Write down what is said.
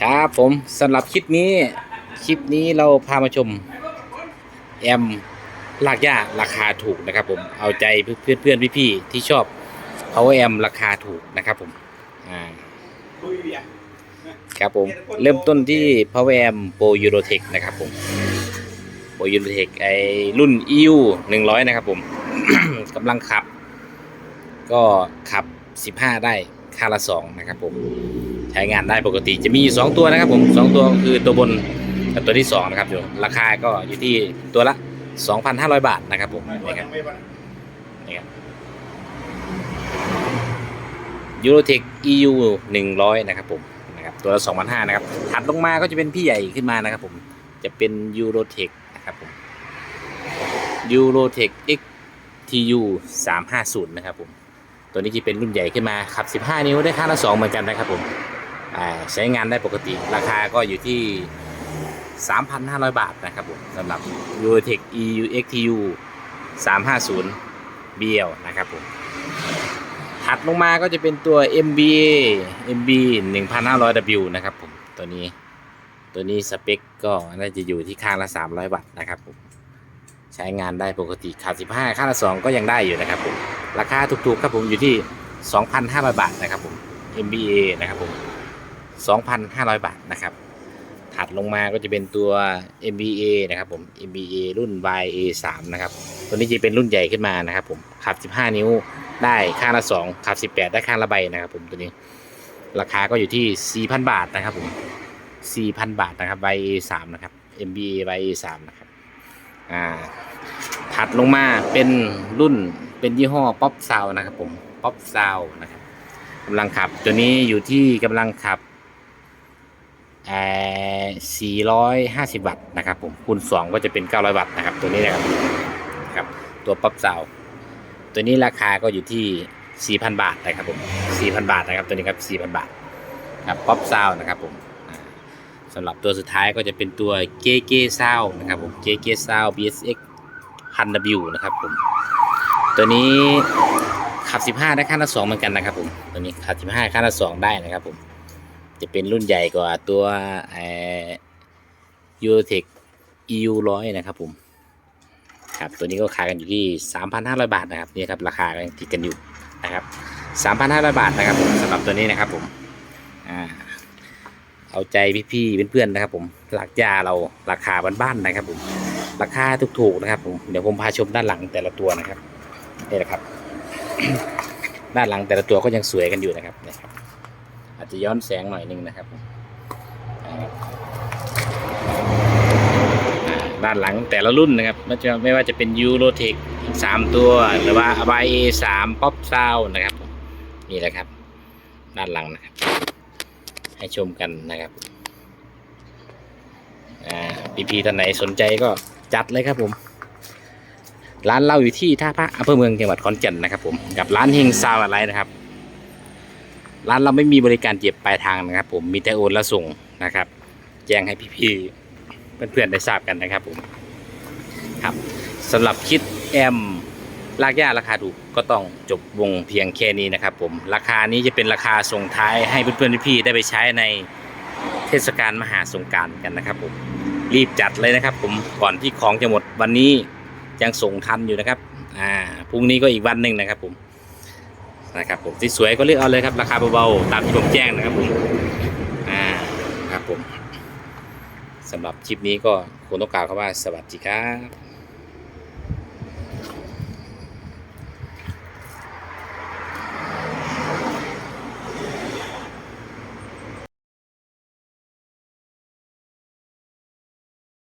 ครับผมสำหรับคลิปนี้ คลิปนี้เราพามาชม แอมลากย่าราคาถูกนะครับ ผมเอาใจเพื่อนเพื่อนๆพี่ๆที่ชอบ power amp ราคาถูกนะครับผมอ่าครับผมเริ่มต้นที่ power amp pro eurotech นะครับผม pro eurotech ไอรุ่น eu 100 นะครับผมกำลังขับ ก็ขับ 15 ได้ ค่าละ2นะครับผมใช้งานได้ปกติจะมีอยู่สองตัวนะครับผมสองตัวคือตัวบนกับตัวที่สองนะครับอยู่ราคาก็อยู่ที่ตัวละ 2,500 บาทนะครับผมนี่ครับนี่ครับยูโรเทค EU 100 นะครับผมนะครับตัวละ2,500นะครับถัดลงมาก็จะเป็นพี่ใหญ่ขึ้นมานะครับผมจะเป็นยูโรเทคนะครับผมยูโรเทค XTU 350 นะครับผม ตัวนี้จะเป็นรุ่นใหญ่ขึ้นมาขับ 15 นิ้วได้ค่าละ2เหมือนกันนะครับผมใช้งานได้ปกติราคาก็อยู่ที่ 3,500 บาทนะครับผมสำหรับ u t e c EU XTU 350 BL นะครับผมถัดลงมาก็จะเป็นตัว MBA MB 1500W นะครับผมตัวนี้ตัวนี้สเปคก็น่าจะอยู่ที่ข้างละ 300วัตต์นะครับผมใช้งานได้ปกติขับ15ค่าละ 2 ก็ยังได้อยู่นะครับผม ราคาถูกๆครับผมอยู่ที่ 2,500 บาทนะครับผม MBA นะครับผม 2,500 บาทนะครับ ถัดลงมาก็จะเป็นตัว MBA นะครับผม MBA รุ่น YA3 นะครับ ตัวนี้จะเป็นรุ่นใหญ่ขึ้นมานะครับผม ขับ 15 นิ้วได้ข้างละ 2 ขับ 18 ได้ข้างละใบนะครับผมตัวนี้ ราคาก็อยู่ที่ 4,000 บาทนะครับผม 4,000 บาทนะครับ YA3 นะครับ MBA YA3 นะครับ อ่า ถัดลงมาเป็นรุ่น เป็นยี่ห้อป๊อปซาวนะครับผมป๊อปซาวนะครับกำลังขับ ตัวนี้อยู่ที่กำลังขับเอ่อ450 วัตต์นะครับผมคูณ2ก็จะเป็น 900 วัตต์นะครับตัวนี้นะครับครับตัวป๊อปซาวตัวนี้ราคาก็อยู่ที่ 4,000 บาทนะครับผม 4,000 บาทนะครับตัวนี้ครับ 4,000 บาทครับป๊อปซาวนะครับผมสำหรับตัวสุดท้ายก็จะเป็นตัวเกเกซาวนะครับผมเกเกซาว BSX พัน W นะครับผม ตัวนี้ขับ 15 ได้ค่าละ2เหมือนกันนะครับผมตัวนี้ขับ 15 ค่าละ2ได้นะครับผมจะเป็นรุ่นใหญ่กว่าตัวเอ่อ Eurotech EU 100นะครับผมครับตัวนี้ก็ขายกันอยู่ที่ 3,500 บาทนะครับนี่ครับราคาก็ยังติดกันอยู่นะครับ 3,500 บาทนะครับผมสำหรับตัวนี้นะครับผมอ่าเอาใจพี่ๆเพื่อนๆนะครับ ผมหลักยาเราราคาบ้านๆนะครับผมราคาถูกๆนะครับผมเดี๋ยวผมพาชมด้านหลังแต่ละตัวนะครับ นี่แหละครับ ด้านหลังแต่ละตัวก็ยังสวยกันอยู่นะครับนี่ครับ อาจจะย้อนแสงหน่อยนึงนะครับด้านหลังแต่ละรุ่นนะครับไม่ว่าไม่ว่าจะเป็นยูโรเทคสามตัวหรือว่าอบายเอสามป๊อปซาวนะครับ นี่แหละครับ ด้านหลังนะครับ ให้ชมกันนะครับอ่าพี่ๆท่านไหนสนใจก็จัดเลยครับผม ร้านเราอยู่ที่ท่าพระอำเภอเมืองจังหวัดขอนแก่นนะครับผมกับร้านเฮงซาวอะไรนะครับ ร้านเราไม่มีบริการเก็บปลายทางนะครับ ผมมีแต่โอนและส่งนะครับ แจ้งให้พี่ๆเพื่อนๆได้ทราบกันนะครับผมครับสำหรับคิดแอมลากย่าราคาถูกก็ต้องจบวงเพียงแค่นี้นะครับผมราคานี้จะเป็นราคาส่งท้ายให้เพื่อนๆพี่ๆได้ไปใช้ในเทศกาลมหาสงการกันนะครับผมรีบจัดเลยนะครับผมก่อนที่ของจะหมดวันนี้ ยังส่งทันอยู่นะครับ อ่า พรุ่งนี้ก็อีกวันหนึ่งนะครับผม นะครับผมที่สวยก็เลือกเอาเลยครับ ราคาเบาๆ ตามที่ผมแจ้งนะครับผม อ่า ครับผมสำหรับคลิปนี้ก็คงต้องกล่าวคำว่าสวัสดีครับ